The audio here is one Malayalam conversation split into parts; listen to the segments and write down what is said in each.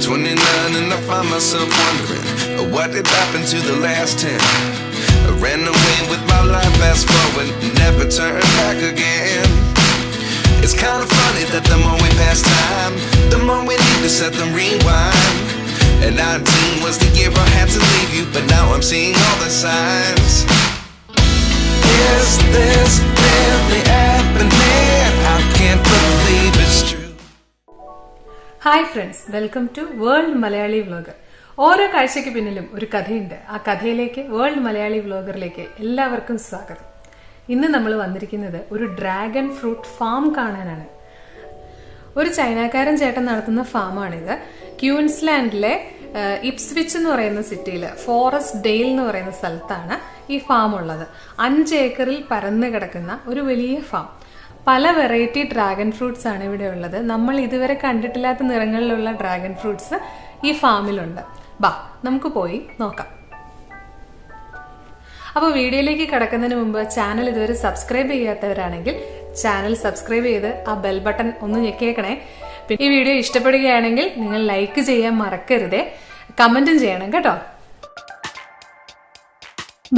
29 and I find myself wondering uh, what did happen to the last 10. I ran away with my life, fast forward, never turn back again. It's kind of funny that the more we pass time, the more we need to set them rewind. And 19 was the year I had to leave you, but now I'm seeing all the signs. Is this really happening? I can't believe it's true. Hi friends welcome to world Malayali vlogger ഓരോ കാഴ്ചയ്ക്ക് പിന്നിലും ഒരു കഥയുണ്ട്. ആ കഥയിലേക്ക് വേൾഡ് മലയാളി വ്ലോഗറിലേക്ക് എല്ലാവർക്കും സ്വാഗതം. ഇന്ന് നമ്മൾ വന്നിരിക്കുന്നത് ഒരു ഡ്രാഗൺ ഫ്രൂട്ട് ഫാം കാണാനാണ്. ഒരു ചൈനക്കാരൻ ചേട്ടൻ നടത്തുന്ന ഫാമാണിത് ക്യൂൻസ്ലാൻഡിലെ ഇപ്സ്വിച്ച് എന്ന് പറയുന്ന സിറ്റിയിൽ ഫോറസ്റ്റ് ഡെയിൽ എന്ന് പറയുന്ന സ്ഥലത്താണ് ഈ ഫാം ഉള്ളത്. അഞ്ച് ഏക്കറിൽ പരന്നു കിടക്കുന്ന ഒരു വലിയ ഫാം പല വെറൈറ്റി ഡ്രാഗൺ ഫ്രൂട്ട്സ് ആണ് ഇവിടെ ഉള്ളത്. നമ്മൾ ഇതുവരെ കണ്ടിട്ടില്ലാത്ത നിറങ്ങളിലുള്ള ഡ്രാഗൺ ഫ്രൂട്ട്സ് ഈ ഫാമിലുണ്ട്. ബാ നമുക്ക് പോയി നോക്കാം. അപ്പോൾ വീഡിയോയിലേക്ക് കിടക്കുന്നതിന് മുമ്പ് ചാനൽ ഇതുവരെ സബ്സ്ക്രൈബ് ചെയ്യാത്തവരാണെങ്കിൽ ചാനൽ സബ്സ്ക്രൈബ് ചെയ്ത് ആ ബെൽ ബട്ടൺ ഒന്ന് ഞെക്കിയേക്കണേ. പിന്നെ ഈ വീഡിയോ ഇഷ്ടപ്പെടുകയാണെങ്കിൽ നിങ്ങൾ ലൈക്ക് ചെയ്യാൻ മറക്കരുതേ. കമന്റും ചെയ്യണം കേട്ടോ.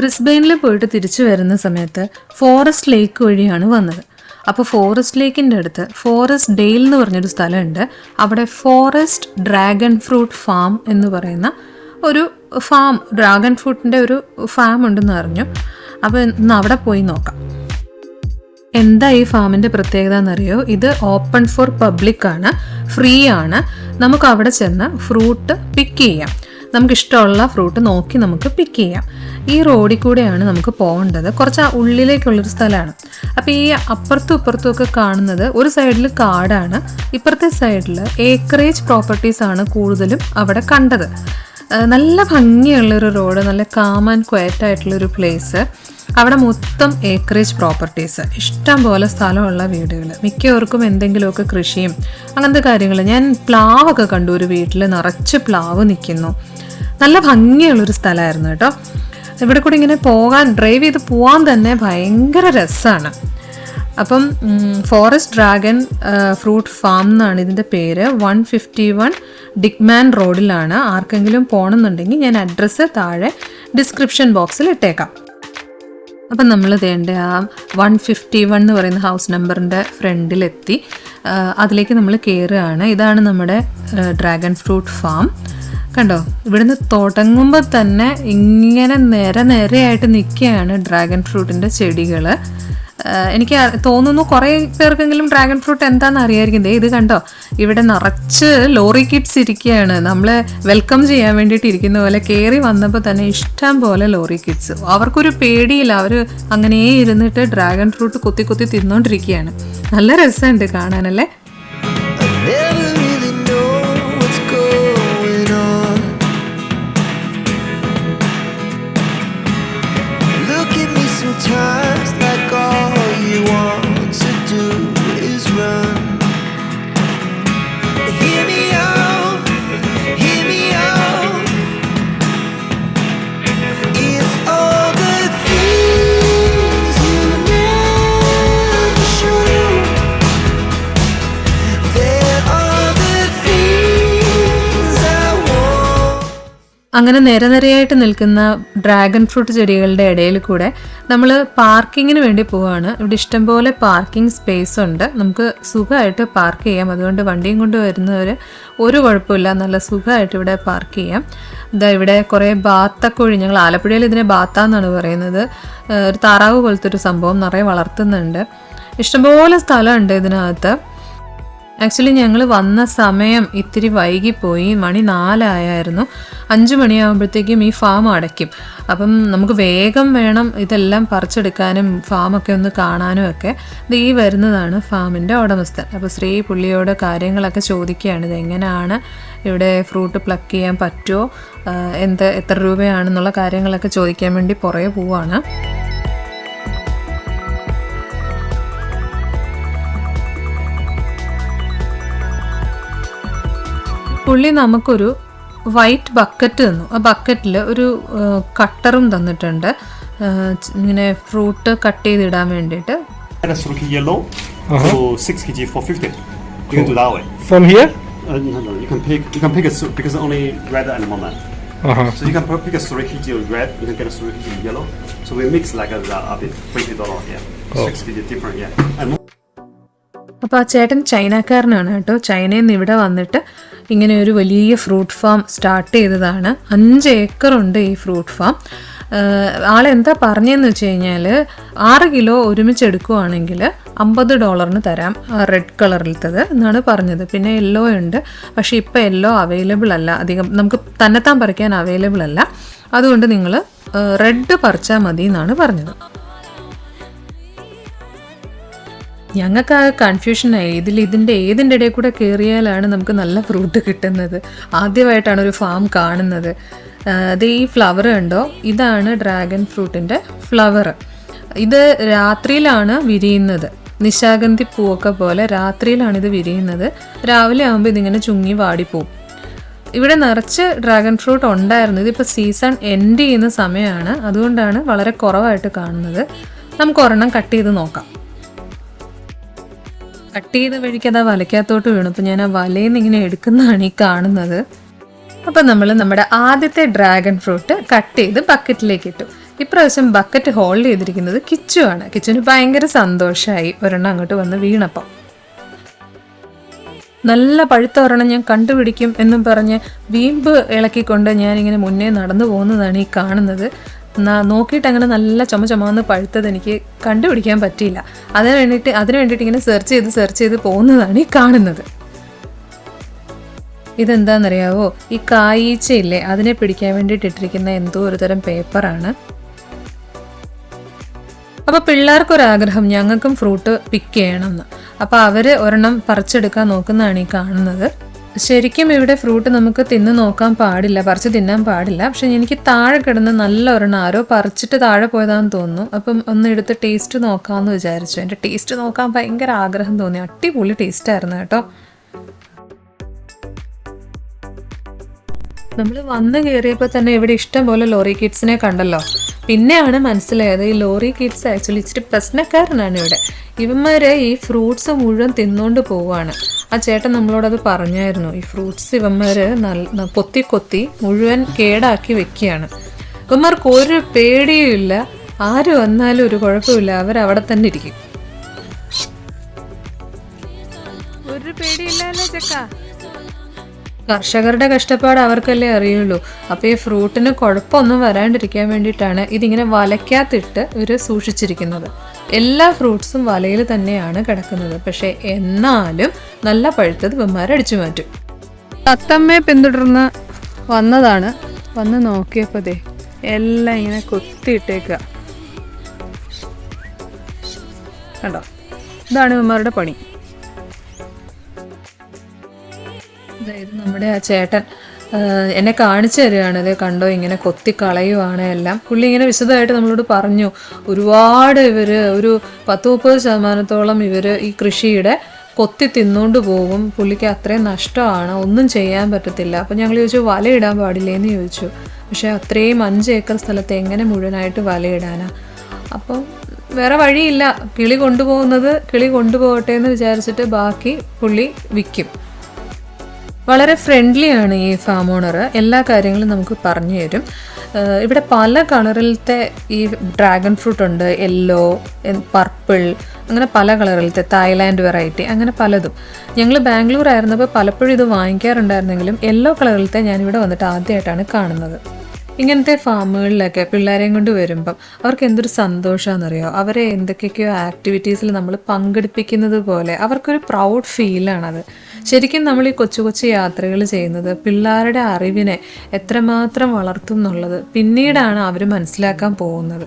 ബ്രിസ്ബെയിനിൽ പോയിട്ട് തിരിച്ചു വരുന്ന സമയത്ത് ഫോറസ്റ്റ് ലേക്ക് വഴിയാണ് വന്നത്. അപ്പോൾ ഫോറസ്റ്റ് ലേക്കിന്റെ അടുത്ത് ഫോറസ്റ്റ് ഡെയിൽ എന്ന് പറഞ്ഞൊരു സ്ഥലമുണ്ട്. അവിടെ ഫോറസ്റ്റ് ഡ്രാഗൺ ഫ്രൂട്ട് ഫാം എന്ന് പറയുന്ന ഒരു ഫാം ഡ്രാഗൺ ഫ്രൂട്ടിന്റെ ഒരു ഫാം ഉണ്ടെന്ന് അറിഞ്ഞു. അപ്പോൾ ഇന്ന് അവിടെ പോയി നോക്കാം. എന്താ ഈ ഫാമിന്റെ പ്രത്യേകത എന്നറിയോ? ഇത് ഓപ്പൺ ഫോർ പബ്ലിക് ആണ് ഫ്രീ ആണ്. നമുക്ക് അവിടെ ചെന്ന് ഫ്രൂട്ട് പിക്ക് ചെയ്യാം. നമുക്ക് ഇഷ്ടമുള്ള ഫ്രൂട്ട് നോക്കി നമുക്ക് പിക്ക് ചെയ്യാം. ഈ റോഡിൽ കൂടെയാണ് നമുക്ക് പോകേണ്ടത്. കുറച്ച് ഉള്ളിലേക്കുള്ളൊരു സ്ഥലമാണ്. അപ്പോൾ ഈ അപ്പുറത്തും ഇപ്പുറത്തും ഒക്കെ കാണുന്നത് ഒരു സൈഡിൽ കാടാണ്. ഇപ്പുറത്തെ സൈഡിൽ ഏക്കറേജ് പ്രോപ്പർട്ടീസ് ആണ് കൂടുതലും അവിടെ കണ്ടത്. നല്ല ഭംഗിയുള്ളൊരു റോഡ് നല്ല കാം ആൻഡ് ക്വയറ്റ് ആയിട്ടുള്ളൊരു പ്ലേസ് അവിടെ മൊത്തം ഏക്കറേജ് പ്രോപ്പർട്ടീസ് ഇഷ്ടം പോലെ സ്ഥലമുള്ള വീടുകൾ മിക്കവർക്കും എന്തെങ്കിലുമൊക്കെ കൃഷിയും അങ്ങനത്തെ കാര്യങ്ങൾ ഞാൻ പ്ലാവൊക്കെ കണ്ടു. ഒരു വീട്ടിൽ നിറച്ച് പ്ലാവ് നിൽക്കുന്നു നല്ല ഭംഗിയുള്ളൊരു സ്ഥലമായിരുന്നു കേട്ടോ. ഇവിടെ കൂടി ഇങ്ങനെ പോകാൻ ഡ്രൈവ് ചെയ്ത് പോകാൻ തന്നെ ഭയങ്കര രസമാണ് അപ്പം ഫോറസ്റ്റ് ഡ്രാഗൺ ഫ്രൂട്ട് ഫാം എന്നാണ് ഇതിന്റെ പേര്. വൺ ഫിഫ്റ്റി വൺ ഡിഗ്മാൻ റോഡിലാണ് ആർക്കെങ്കിലും പോകണമെന്നുണ്ടെങ്കിൽ ഞാൻ അഡ്രസ്സ് താഴെ ഡിസ്ക്രിപ്ഷൻ ബോക്സിൽ ഇട്ടേക്കാം. അപ്പം നമ്മൾ ഇതേണ്ട ആ വൺ ഫിഫ്റ്റി വൺ എന്ന് പറയുന്ന ഹൗസ് നമ്പറിന്റെ ഫ്രണ്ടിലെത്തി. അതിലേക്ക് നമ്മൾ കയറുകയാണ് ഇതാണ് നമ്മുടെ ഡ്രാഗൺ ഫ്രൂട്ട് ഫാം കണ്ടോ? ഇവിടുന്ന് തുടങ്ങുമ്പോൾ തന്നെ ഇങ്ങനെ നിര നിരയായിട്ട് നിൽക്കുകയാണ് ഡ്രാഗൺ ഫ്രൂട്ടിന്റെ ചെടികൾ എനിക്ക് തോന്നുന്നു കുറേ പേർക്കെങ്കിലും ഡ്രാഗൺ ഫ്രൂട്ട് എന്താണെന്ന് അറിയായിരിക്കും. ദേ ഇത് കണ്ടോ? ഇവിടെ നിറച്ച് ലോറി കിഡ്സ് ഇരിക്കുകയാണ്. നമ്മളെ വെൽക്കം ചെയ്യാൻ വേണ്ടിയിട്ട് ഇരിക്കുന്ന പോലെ കയറി വന്നപ്പോൾ തന്നെ ഇഷ്ടം പോലെ ലോറി കിഡ്സ്. അവർക്കൊരു പേടിയില്ല. അവർ അങ്ങനെ ഇരുന്നിട്ട് ഡ്രാഗൺ ഫ്രൂട്ട് കുത്തി കുത്തി തിന്നുകൊണ്ടിരിക്കുകയാണ് നല്ല രസമുണ്ട് കാണാനല്ലേ അങ്ങനെ നിരനിരയായിട്ട് നിൽക്കുന്ന ഡ്രാഗൺ ഫ്രൂട്ട് ചെടികളുടെ ഇടയിൽ കൂടെ നമ്മൾ പാർക്കിങ്ങിന് വേണ്ടി പോവുകയാണ് ഇവിടെ ഇഷ്ടംപോലെ പാർക്കിംഗ് സ്പേസ് ഉണ്ട്. നമുക്ക് സുഖമായിട്ട് പാർക്ക് ചെയ്യാം. അതുകൊണ്ട് വണ്ടിയും കൊണ്ട് വരുന്നവർ ഒരു കുഴപ്പമില്ല. നല്ല സുഖമായിട്ട് ഇവിടെ പാർക്ക് ചെയ്യാം. ഇതാ ഇവിടെ കുറേ ബാത്തക്കോഴി ഞങ്ങൾ ആലപ്പുഴയിൽ ഇതിനെ ബാത്ത എന്നാണ് പറയുന്നത്. ഒരു താറാവ് പോലത്തെ ഒരു സംഭവം നിറയെ വളർത്തുന്നുണ്ട്. ഇഷ്ടംപോലെ സ്ഥലമുണ്ട് ഇതിനകത്ത്. ആക്ച്വലി ഞങ്ങൾ വന്ന സമയം ഇത്തിരി വൈകിപ്പോയി. മണി നാലായായിരുന്നു. അഞ്ച് മണിയാകുമ്പോഴത്തേക്കും ഈ ഫാം അടയ്ക്കും. അപ്പം നമുക്ക് വേഗം വേണം ഇതെല്ലാം പറിച്ചെടുക്കാനും ഫാമൊക്കെ ഒന്ന് കാണാനും ഒക്കെ. ഇത് ഈ വരുന്നതാണ് ഫാമിന്റെ ഉടമസ്ഥൻ. അപ്പോൾ ശ്രീ പുള്ളിയോട് കാര്യങ്ങളൊക്കെ ചോദിക്കുകയാണ്. ഇത് എങ്ങനെയാണ് ഇവിടെ ഫ്രൂട്ട് പ്ലക്ക് ചെയ്യാൻ പറ്റുമോ എന്ത് എത്ര രൂപയാണെന്നുള്ള കാര്യങ്ങളൊക്കെ ചോദിക്കാൻ വേണ്ടി പുറകെ പോവാണ്. പുള്ളി നമുക്കൊരു വൈറ്റ് ബക്കറ്റ് തന്നു. ആ ബക്കറ്റിൽ ഒരു കട്ടറും തന്നിട്ടുണ്ട്. ഇങ്ങനെ ഫ്രൂട്ട് കട്ട് ചെയ്തിടാൻ വേണ്ടിയിട്ട്. അപ്പോൾ ആ ചേട്ടൻ ചൈനക്കാരനാണ് കേട്ടോ. ചൈനയിൽ നിന്ന് ഇവിടെ വന്നിട്ട് ഇങ്ങനെ ഒരു വലിയ ഫ്രൂട്ട് ഫാം സ്റ്റാർട്ട് ചെയ്തതാണ്. അഞ്ച് ഏക്കറുണ്ട് ഈ ഫ്രൂട്ട് ഫാം. ആളെന്താ പറഞ്ഞതെന്ന് വെച്ച് കഴിഞ്ഞാൽ ആറ് കിലോ ഒരുമിച്ച് എടുക്കുവാണെങ്കിൽ അമ്പത് ഡോളറിന് തരാം റെഡ് കളറിലത്തത് എന്നാണ് പറഞ്ഞത്. പിന്നെ യെല്ലോ ഉണ്ട്. പക്ഷേ ഇപ്പോൾ യെല്ലോ അവൈലബിൾ അല്ല. അധികം നമുക്ക് തന്നെത്താൻ പറിക്കാൻ അവൈലബിൾ അല്ല. അതുകൊണ്ട് നിങ്ങൾ റെഡ് പറിച്ചാൽ മതി എന്നാണ് പറഞ്ഞത്. ഞങ്ങൾക്ക് ആ കൺഫ്യൂഷനായി ഇതിൽ ഇതിന്റെ ഏതിന്റെ ഇടയിൽ കൂടെ കയറിയാലാണ് നമുക്ക് നല്ല ഫ്രൂട്ട് കിട്ടുന്നത്. ആദ്യമായിട്ടാണ് ഒരു ഫാം കാണുന്നത്. അത് ഈ ഫ്ലവർ ഉണ്ടോ ഇതാണ് ഡ്രാഗൺ ഫ്രൂട്ടിന്റെ ഫ്ലവർ ഇത് രാത്രിയിലാണ് വിരിയുന്നത്. നിശാഗന്ധി പൂവൊക്കെ പോലെ രാത്രിയിലാണ് ഇത് വിരിയുന്നത്. രാവിലെ ആകുമ്പോൾ ഇതിങ്ങനെ ചുങ്ങി വാടിപ്പോവും. ഇവിടെ നിറച്ച് ഡ്രാഗൺ ഫ്രൂട്ട് ഉണ്ടായിരുന്നു. ഇതിപ്പോൾ സീസൺ എൻഡ് ചെയ്യുന്ന സമയമാണ്. അതുകൊണ്ടാണ് വളരെ കുറവായിട്ട് കാണുന്നത്. നമുക്ക് ഒരെണ്ണം കട്ട് ചെയ്ത് നോക്കാം. കട്ട് ചെയ്ത വഴിക്ക് അതാ വലയ്ക്കകത്തോട്ട് വീണു. അപ്പം ഞാൻ ആ വലയിൽ നിന്ന് ഇങ്ങനെ എടുക്കുന്നതാണ് ഈ കാണുന്നത്. അപ്പോൾ നമ്മൾ നമ്മുടെ ആദ്യത്തെ ഡ്രാഗൺ ഫ്രൂട്ട് കട്ട് ചെയ്ത് ബക്കറ്റിലേക്ക് ഇട്ടു. ഇപ്രാവശ്യം ബക്കറ്റ് ഹോൾഡ് ചെയ്തിരിക്കുന്നത് കിച്ചു ആണ്. കിച്ചുവിന് ഭയങ്കര സന്തോഷമായി ഒരെണ്ണം അങ്ങോട്ട് വന്ന് വീണപ്പം. നല്ല പഴുത്ത ഒരെണ്ണം ഞാൻ കണ്ടുപിടിക്കും എന്നും പറഞ്ഞ് വീമ്പ് ഇളക്കിക്കൊണ്ട് ഞാനിങ്ങനെ മുന്നേ നടന്നു പോകുന്നതാണ് ഈ കാണുന്നത്. നോക്കിയിട്ട് അങ്ങനെ നല്ല ചുമ ചുമ ചുമന്ന് പഴുത്തത് എനിക്ക് കണ്ടുപിടിക്കാൻ പറ്റിയില്ല. അതിന് വേണ്ടിയിട്ട് അതിന് വേണ്ടിയിട്ട് ഇങ്ങനെ സെർച്ച് ചെയ്ത് സെർച്ച് ചെയ്ത് പോകുന്നതാണ് ഈ കാണുന്നത്. ഇതെന്താണെന്നറിയാവോ ഈ കായീച്ചയില്ലേ അതിനെ പിടിക്കാൻ വേണ്ടിയിട്ട് ഇട്ടിരിക്കുന്ന എന്തോ ഒരു തരം പേപ്പറാണ്. അപ്പൊ പിള്ളേർക്കൊരാഗ്രഹം ഞങ്ങൾക്കും ഫ്രൂട്ട് പിക്ക് ചെയ്യണം എന്ന് അപ്പൊ അവർ ഒരെണ്ണം പറിച്ചെടുക്കാൻ നോക്കുന്നതാണ് ഈ കാണുന്നത്. ശരിക്കും ഇവിടെ ഫ്രൂട്ട് നമുക്ക് തിന്ന് നോക്കാൻ പാടില്ല പറിച്ച് തിന്നാൻ പാടില്ല. പക്ഷെ എനിക്ക് താഴെ കിടന്ന് നല്ല ഒരെണ്ണം ആരോ പറിച്ചിട്ട് താഴെ പോയതാണെന്ന് തോന്നുന്നു. അപ്പം ഒന്ന് എടുത്ത് ടേസ്റ്റ് നോക്കാമെന്ന് വിചാരിച്ചു. എന്റെ ടേസ്റ്റ് നോക്കാൻ ഭയങ്കര ആഗ്രഹം തോന്നി. അടിപൊളി ടേസ്റ്റ് ആയിരുന്നു കേട്ടോ. നമ്മൾ വന്ന് കയറിയപ്പോൾ തന്നെ ഇവിടെ ഇഷ്ടം പോലെ ലോറി കിഡ്സിനെ കണ്ടല്ലോ. പിന്നെയാണ് മനസ്സിലായത് ഈ ലോറി കിഡ്സ് ആക്ച്വലി ഇച്ചിരി പ്രശ്നക്കാരനാണ് ഇവിടെ. ഇവന്മാരെ ഈ ഫ്രൂട്ട്സ് മുഴുവൻ തിന്നുകൊണ്ട് പോവാണ്. ആ ചേട്ടൻ നമ്മളോടത് പറഞ്ഞായിരുന്നു ഈ ഫ്രൂട്ട്സ് ഇവന്മാര് നല്ല കൊത്തി കൊത്തി മുഴുവൻ കേടാക്കി വെക്കുകയാണ്. ഇവന്മാർക്ക് ഒരു പേടിയും ഇല്ല. ആര് വന്നാലും ഒരു കുഴപ്പമില്ല അവരവിടെ തന്നെ ഇരിക്കും. ഒരു പേടിയില്ലല്ലോ ചെക്ക? കർഷകരുടെ കഷ്ടപ്പാട് അവർക്കല്ലേ അറിയുള്ളൂ. അപ്പോൾ ഈ ഫ്രൂട്ടിന് കുഴപ്പമൊന്നും വരാണ്ടിരിക്കാൻ വേണ്ടിയിട്ടാണ് ഇതിങ്ങനെ വലയ്ക്കകത്തിട്ട് ഇവർ സൂക്ഷിച്ചിരിക്കുന്നത്. എല്ലാ ഫ്രൂട്ട്സും വലയിൽ തന്നെയാണ് കിടക്കുന്നത്. പക്ഷേ എന്നാലും നല്ല പഴുത്തത് അടിച്ചു മാറ്റും. തത്തമ്മയെ പിന്തുടർന്ന് വന്നതാണ്. വന്ന് നോക്കിയപ്പോൾ ദേ എല്ലാം ഇങ്ങനെ കൊത്തിയിട്ടേക്കുക കണ്ടോ? ഇതാണ് ഇവന്മാരുടെ പണി. അതായത് നമ്മുടെ ആ ചേട്ടൻ. എന്നെ കാണിച്ചു തരികയാണ്. ഇത് കണ്ടോ ഇങ്ങനെ കൊത്തി കളയുവാണ് എല്ലാം. പുള്ളി ഇങ്ങനെ വിശദമായിട്ട് നമ്മളോട് പറഞ്ഞു. ഒരുപാട് ഇവർ ഒരു പത്ത് മുപ്പത് ശതമാനത്തോളം ഇവർ ഈ കൃഷിയുടെ കൊത്തി തിന്നുകൊണ്ട് പോകും. പുള്ളിക്ക് അത്രയും നഷ്ടമാണ്. ഒന്നും ചെയ്യാൻ പറ്റത്തില്ല. അപ്പം ഞങ്ങൾ ചോദിച്ചു വലയിടാൻ പാടില്ലേന്ന് ചോദിച്ചു. പക്ഷേ അത്രയും അഞ്ച് ഏക്കർ സ്ഥലത്ത് എങ്ങനെ മുഴുവനായിട്ട് വലയിടാനാണ് അപ്പം വേറെ വഴിയില്ല. കിളി കൊണ്ടുപോകുന്നത് കിളി കൊണ്ടുപോകട്ടെ എന്ന് വിചാരിച്ചിട്ട് ബാക്കി പുള്ളി വിൽക്കും വളരെ ഫ്രണ്ട്ലിയാണ് ഈ ഫാം ഓണർ എല്ലാ കാര്യങ്ങളും നമുക്ക് പറഞ്ഞു തരും. ഇവിടെ പല കളറിലത്തെ ഈ ഡ്രാഗൺ ഫ്രൂട്ട് ഉണ്ട്. യെല്ലോ പർപ്പിൾ അങ്ങനെ പല കളറിലത്തെ തായ്ലാൻഡ് വെറൈറ്റി അങ്ങനെ പലതും. ഞങ്ങൾ ബാംഗ്ലൂർ ആയിരുന്നപ്പോൾ പലപ്പോഴും ഇത് വാങ്ങിക്കാറുണ്ടായിരുന്നെങ്കിലും യെല്ലോ കളറിലത്തെ ഞാനിവിടെ വന്നിട്ട് ആദ്യമായിട്ടാണ് കാണുന്നത്. ഇങ്ങനത്തെ ഫാമുകളിലൊക്കെ പിള്ളേരെയും കൊണ്ട് വരുമ്പം അവർക്ക് എന്തൊരു സന്തോഷമാണെന്നറിയോ അവരെ എന്തൊക്കെയൊക്കെയോ ആക്ടിവിറ്റീസിൽ നമ്മൾ പങ്കെടുപ്പിക്കുന്നത് പോലെ അവർക്കൊരു പ്രൗഡ് ഫീലാണത് ശരിക്കും നമ്മൾ ഈ കൊച്ചു കൊച്ചു യാത്രകൾ ചെയ്യുന്നത് പിള്ളേരുടെ അറിവിനെ എത്രമാത്രം വളർത്തും എന്നുള്ളത് പിന്നീടാണ് അവർ മനസ്സിലാക്കാൻ പോകുന്നത്.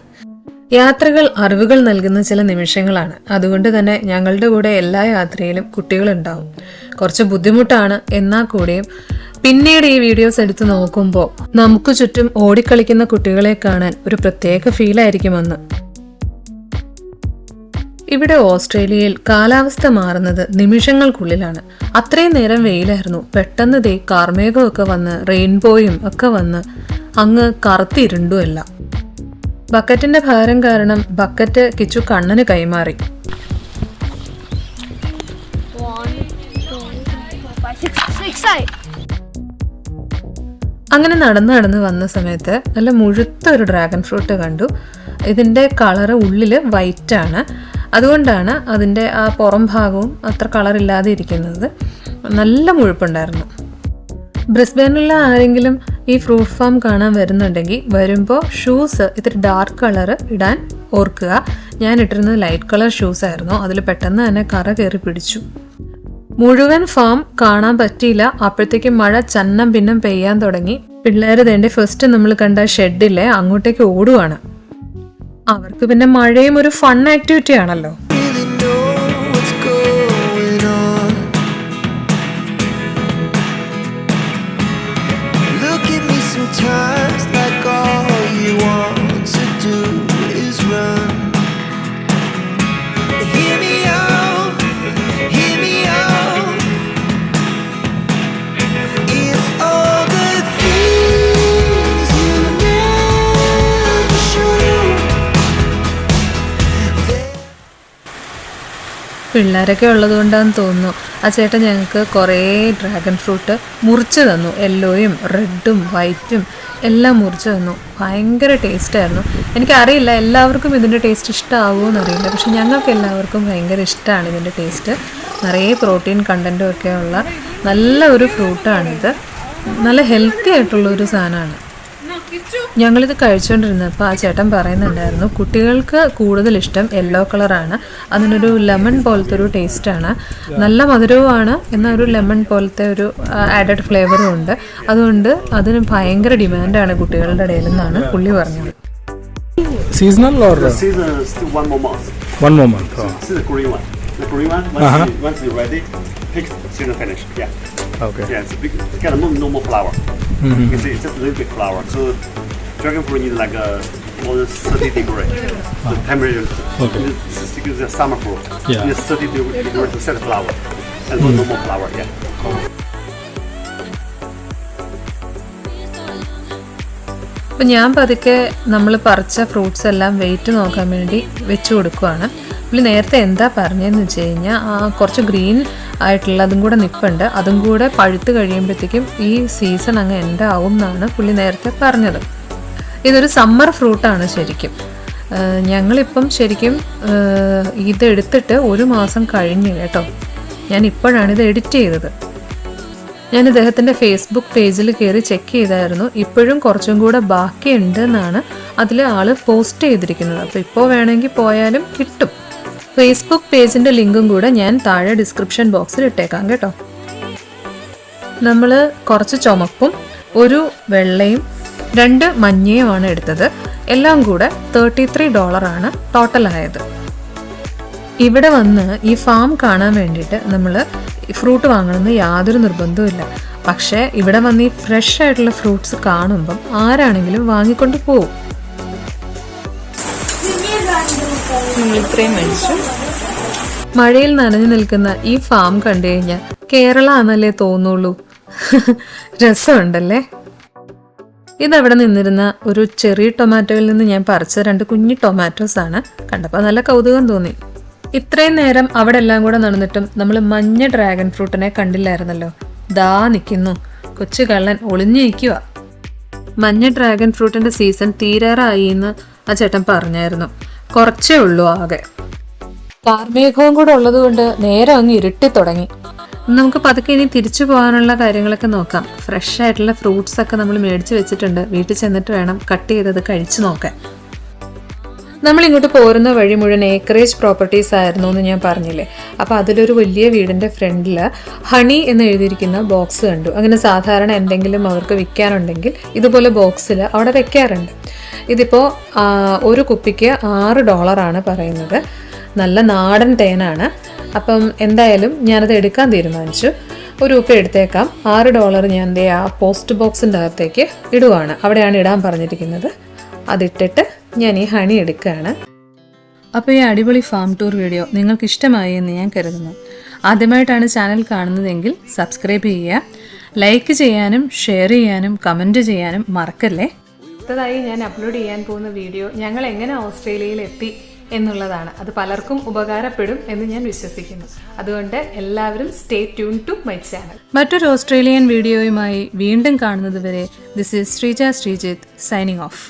യാത്രകൾ അറിവുകൾ നൽകുന്ന ചില നിമിഷങ്ങളാണ്. അതുകൊണ്ട് തന്നെ ഞങ്ങളുടെ കൂടെ എല്ലാ യാത്രയിലും കുട്ടികളുണ്ടാവും. കുറച്ച് ബുദ്ധിമുട്ടാണ് എന്നാൽ കൂടിയും. പിന്നീട് ഈ വീഡിയോസ് എടുത്ത് നോക്കുമ്പോൾ നമുക്ക് ചുറ്റും ഓടിക്കളിക്കുന്ന കുട്ടികളെ കാണാൻ ഒരു പ്രത്യേക ഫീലായിരിക്കുമെന്ന് ഇവിടെ ഓസ്ട്രേലിയയിൽ കാലാവസ്ഥ മാറുന്നത് നിമിഷങ്ങൾക്കുള്ളിലാണ്. അത്രയും നേരം വെയിലായിരുന്നു. പെട്ടെന്ന് ദേ കാർമേഘമൊക്കെ വന്ന് റെയിൻബോയും ഒക്കെ വന്ന് അങ്ങ് കറുത്തിരുണ്ടുമല്ല ബക്കറ്റിന്റെ ഭാരം കാരണം ബക്കറ്റ് കിച്ചു കണ്ണന് കൈമാറി. അങ്ങനെ നടന്ന് നടന്ന് വന്ന സമയത്ത് നല്ല മുഴുത്ത ഒരു ഡ്രാഗൺ ഫ്രൂട്ട് കണ്ടു. ഇതിന്റെ കളറ് ഉള്ളിൽ വൈറ്റ് ആണ് അതുകൊണ്ടാണ് അതിന്റെ ആ പുറം ഭാഗവും അത്ര കളറില്ലാതെ ഇരിക്കുന്നത് നല്ല മുഴുപ്പുണ്ടായിരുന്നു. ബ്രിസ്ബനിലുള്ള ആരെങ്കിലും ഈ ഫ്രൂട്ട് ഫാം കാണാൻ വരുന്നുണ്ടെങ്കിൽ വരുമ്പോൾ ഷൂസ് ഇത്തിരി ഡാർക്ക് കളർ ഇടാൻ ഓർക്കുക. ഞാൻ ഇട്ടിരുന്നത് ലൈറ്റ് കളർ ഷൂസ് ആയിരുന്നു. അതിൽ പെട്ടെന്ന് തന്നെ കറ കയറി പിടിച്ചു. മുഴുവൻ ഫാം കാണാൻ പറ്റിയില്ല. അപ്പോഴത്തേക്ക് മഴ ചന്നം ഭിന്നം പെയ്യാൻ തുടങ്ങി. പിള്ളേർ തേണ്ടി ഫസ്റ്റ് നമ്മൾ കണ്ട ഷെഡിലെ അങ്ങോട്ടേക്ക് ഓടുവാണ്. അവർക്ക് പിന്നെ മഴയും ഒരു ഫൺ ആക്ടിവിറ്റി ആണല്ലോ. പിള്ളേരൊക്കെ ഉള്ളത് കൊണ്ടാന്ന് തോന്നുന്നു. ആ ചേട്ടൻ ഞങ്ങൾക്ക് കുറേ ഡ്രാഗൺ ഫ്രൂട്ട് മുറിച്ച് തന്നു. യെല്ലോയും റെഡും വൈറ്റും എല്ലാം മുറിച്ച് തന്നു. ഭയങ്കര ടേസ്റ്റായിരുന്നു എനിക്കറിയില്ല എല്ലാവർക്കും ഇതിന്റെ ടേസ്റ്റ് ഇഷ്ടമാവുമോ എന്നറിയില്ല പക്ഷെ ഞങ്ങൾക്ക് എല്ലാവർക്കും ഭയങ്കര ഇഷ്ടമാണ് ഇതിന്റെ ടേസ്റ്റ് നിറയെ പ്രോട്ടീൻ കണ്ടന്റും ഒക്കെ ഉള്ള നല്ല ഒരു ഫ്രൂട്ടാണിത് നല്ല ഹെൽത്തി ആയിട്ടുള്ള ഒരു സാധനമാണ്. ഞങ്ങളിത് കഴിച്ചുകൊണ്ടിരുന്നപ്പോൾ ആ ചേട്ടൻ പറയുന്നുണ്ടായിരുന്നു കുട്ടികൾക്ക് കൂടുതൽ ഇഷ്ടം യെല്ലോ കളറാണ് അതിനൊരു ലെമൺ പോലത്തെ ഒരു ടേസ്റ്റാണ് നല്ല മധുരവുമാണ് എന്നാൽ ഒരു ലെമൺ പോലത്തെ ഒരു ആഡഡ് ഫ്ലേവറും ഉണ്ട് അതുകൊണ്ട് അതിന് ഭയങ്കര ഡിമാൻഡാണ് കുട്ടികളുടെ ഇടയിൽ നിന്നാണ് പുള്ളി പറഞ്ഞത് Seasonal or uh, Season is still one more month. one more month? Oh, This is the green one. The green one, once, Uh-huh. you, once you're ready, pick season finish. Yeah. Okay. Yeah, it's a big, it's kind of normal flower. Mm-hmm. You can see it's just a little bit flower. So dragon fruit needs like a more than 30 degree. The temperature. Okay. It's, because it's a summer fruit. Yeah. It's 30 degree to set flower. And mm. normal flower. Yeah. അപ്പം ഞാൻ പതുക്കെ നമ്മൾ പറിച്ച ഫ്രൂട്ട്സ് എല്ലാം വെയിറ്റ് നോക്കാൻ വേണ്ടി വെച്ചു കൊടുക്കുവാണ് പുള്ളി നേരത്തെ എന്താ പറഞ്ഞതെന്ന് വെച്ച് കഴിഞ്ഞാൽ കുറച്ച് ഗ്രീൻ ആയിട്ടുള്ള അതും കൂടെ നിൽപ്പുണ്ട് അതും കൂടെ പഴുത്ത് കഴിയുമ്പോഴത്തേക്കും ഈ സീസൺ അങ്ങ് എന്റെ ആവും എന്നാണ് പുള്ളി നേരത്തെ പറഞ്ഞത്. ഇതൊരു സമ്മർ ഫ്രൂട്ടാണ് ശരിക്കും. ഞങ്ങളിപ്പം ശരിക്കും ഇതെടുത്തിട്ട് ഒരു മാസം കഴിഞ്ഞു കേട്ടോ. ഞാൻ ഇപ്പോഴാണ് ഇത് എഡിറ്റ് ചെയ്തത്. ഞാൻ ഇദ്ദേഹത്തിന്റെ ഫേസ്ബുക്ക് പേജിൽ കയറി ചെക്ക് ചെയ്തായിരുന്നു. ഇപ്പോഴും കുറച്ചും കൂടെ ബാക്കിയുണ്ട് എന്നാണ് അതിൽ ആൾ പോസ്റ്റ് ചെയ്തിരിക്കുന്നത്. അപ്പോൾ ഇപ്പോൾ വേണമെങ്കിൽ പോയാലും കിട്ടും. ഫേസ്ബുക്ക് പേജിന്റെ ലിങ്കും കൂടെ ഞാൻ താഴെ ഡിസ്ക്രിപ്ഷൻ ബോക്സിൽ ഇട്ടേക്കാം കേട്ടോ. നമ്മൾ കുറച്ച് ചുമപ്പും ഒരു വെള്ളയും രണ്ട് മഞ്ഞയുമാണ് എടുത്തത്. എല്ലാം കൂടെ തേർട്ടി ത്രീ ഡോളറാണ് ടോട്ടലായത് ഇവിടെ വന്ന് ഈ ഫാം കാണാൻ വേണ്ടിയിട്ട് നമ്മൾ ഫ്രൂട്ട് വാങ്ങണമെന്ന് യാതൊരു നിർബന്ധവുമില്ല പക്ഷേ ഇവിടെ വന്ന് ഈ ഫ്രഷ് ആയിട്ടുള്ള ഫ്രൂട്ട്സ് കാണുമ്പം ആരാണെങ്കിലും വാങ്ങിക്കൊണ്ട് പോകും ഇത്രയും മേടിച്ചു മഴയിൽ നനഞ്ഞു നിൽക്കുന്ന ഈ ഫാം കണ്ടു കഴിഞ്ഞാൽ കേരള എന്നല്ലേ തോന്നുള്ളൂ. രസമുണ്ടല്ലേ? ഇതവിടെ നിന്നിരുന്ന ഒരു ചെറിയ ടൊമാറ്റോയിൽ നിന്ന് ഞാൻ പറിച്ച രണ്ട് കുഞ്ഞു ടൊമാറ്റോസ് ആണ് കണ്ടപ്പോൾ നല്ല കൗതുകം തോന്നി. ഇത്രയും നേരം അവിടെ എല്ലാം കൂടെ നടന്നിട്ടും നമ്മൾ മഞ്ഞ ഡ്രാഗൺ ഫ്രൂട്ടിനെ കണ്ടില്ലായിരുന്നല്ലോ. ദാ നിൽക്കുന്നു കൊച്ചു കള്ളൻ ഒളിഞ്ഞിരിക്കുക മഞ്ഞ ഡ്രാഗൺ ഫ്രൂട്ടിന്റെ സീസൺ തീരാറായി എന്ന് ആ ചേട്ടൻ പറഞ്ഞായിരുന്നു. കുറച്ചേ ഉള്ളൂ ആകെ. കാർമേഘവും കൂടെ ഉള്ളത് കൊണ്ട് നേരെ അങ്ങ് ഇരുട്ടി തുടങ്ങി. നമുക്ക് പതുക്കെ ഇനി തിരിച്ചു പോകാനുള്ള കാര്യങ്ങളൊക്കെ നോക്കാം. ഫ്രഷ് ആയിട്ടുള്ള ഫ്രൂട്ട്സ് ഒക്കെ നമ്മൾ മേടിച്ച് വെച്ചിട്ടുണ്ട്. വീട്ടിൽ ചെന്നിട്ട് വേണം കട്ട് ചെയ്തത് കഴിച്ചു നോക്കാൻ. നമ്മൾ ഇങ്ങോട്ട് പോരുന്ന വഴി മുഴുവൻ ഏക്കറേജ് പ്രോപ്പർട്ടീസ് ആയിരുന്നു എന്ന് ഞാൻ പറഞ്ഞില്ലേ? അപ്പോൾ അതിലൊരു വലിയ വീടിന്റെ ഫ്രണ്ടിൽ ഹണി എന്ന് എഴുതിയിരിക്കുന്ന ബോക്സ് കണ്ടു. അങ്ങനെ സാധാരണ എന്തെങ്കിലും അവർക്ക് വിൽക്കാനുണ്ടെങ്കിൽ ഇതുപോലെ ബോക്സിൽ അവിടെ വെക്കാറുണ്ട്. ഇതിപ്പോൾ ഒരു കുപ്പിക്ക് ആറ് ഡോളറാണ് പറയുന്നത്. നല്ല നാടൻ തേനാണ്. അപ്പം എന്തായാലും ഞാനത് എടുക്കാൻ തീരുമാനിച്ചു. ഒരു ഉപ്പ് എടുത്തേക്കാം. ആറ് ഡോളർ ഞാൻ ദേ ആ പോസ്റ്റ് ബോക്സിന്റെ അകത്തേക്ക് ഇടുവാണ്. അവിടെയാണ് ഇടാൻ പറഞ്ഞിരിക്കുന്നത്. അതിട്ടിട്ട് ഞാൻ ഈ ഹണി എടുക്കുകയാണ്. അപ്പോൾ ഈ അടിപൊളി ഫാം ടൂർ വീഡിയോ നിങ്ങൾക്ക് ഇഷ്ടമായി എന്ന് ഞാൻ കരുതുന്നു. ആദ്യമായിട്ടാണ് ചാനൽ കാണുന്നതെങ്കിൽ സബ്സ്ക്രൈബ് ചെയ്യുക. ലൈക്ക് ചെയ്യാനും ഷെയർ ചെയ്യാനും കമന്റ് ചെയ്യാനും മറക്കല്ലേ? അടുത്തതായി ഞാൻ അപ്ലോഡ് ചെയ്യാൻ പോകുന്ന വീഡിയോ ഞങ്ങൾ എങ്ങനെ ഓസ്ട്രേലിയയിൽ എത്തി എന്നുള്ളതാണ്. അത് പലർക്കും ഉപകാരപ്പെടും എന്ന് ഞാൻ വിശ്വസിക്കുന്നു. അതുകൊണ്ട് എല്ലാവരും stay tune to my channel മറ്റൊരു ഓസ്ട്രേലിയൻ വീഡിയോയുമായി വീണ്ടും കാണുന്നത് വരെ this is Sreeja Sreejith signing off